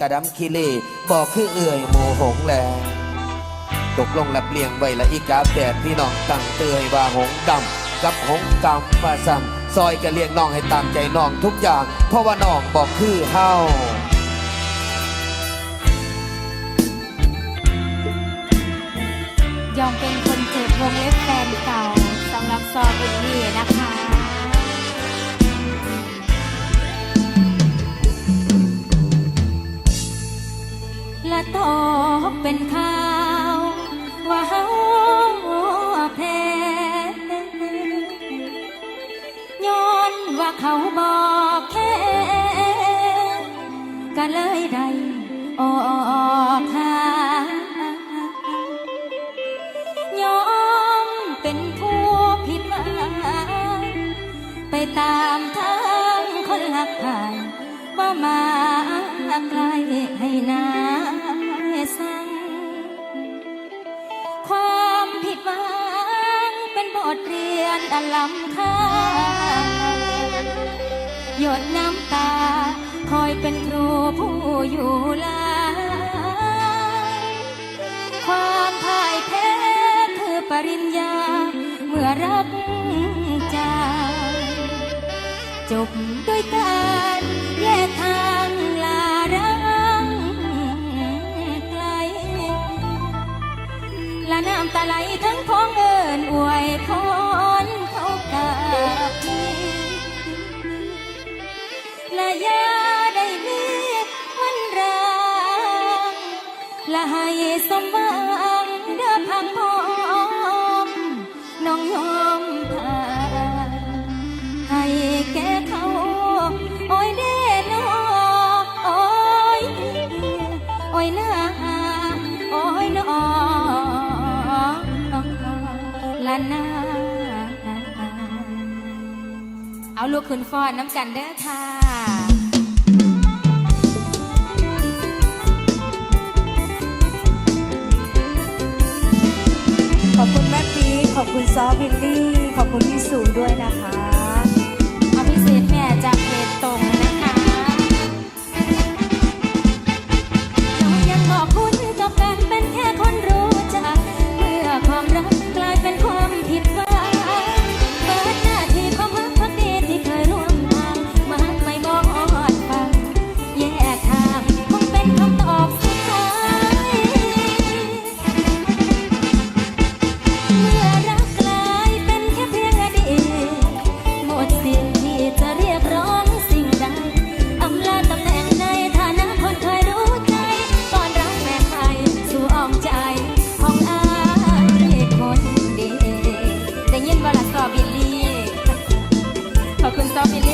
กระดำคิเลบอกคือเอื่อยโมหงแลตกลงรับเลียงไว้ละอีกาแดดพี่น้องตั้งเตยว่าหงดำกับหงกำว่าซ้ำซอยกะเลี้ยงน้องให้ตามใจน้องทุกอย่าง เพราะว่าน้องบอกคือเฮายอมเป็นคนเจ็บวงเล็บแฟนเก่าสำหรับซอบุญนี่นะคะ เขาบอกแค่ก็เลยได้ออกทางยอมเป็นผู้ผิดหวังไปตามทางคนหักหายว่ามาไกลให้นาสั่งความผิดหวังเป็นบทเรียนอันล้ำค่า หยดน้ำตา คอยเป็นครูผู้อยู่หลายความพ่ายแพ้คือปริญญา เมื่อรักจากจบด้วยการแยกทาง และให้สมหวังเด้อพังพอมน้องยอมผ่านให้แก่เขา โอ้ยเด้อนอโอ้ยโอ้ยนาโอ้ยนอละนาเอาลูกขึ้นฟอนน้ำกันเด้อค่ะ คุณซอฟวิลลี่ ขอบคุณพี่สูด้วยนะ สตรอเบอรี่ขอบคุณสตรอเบอรี่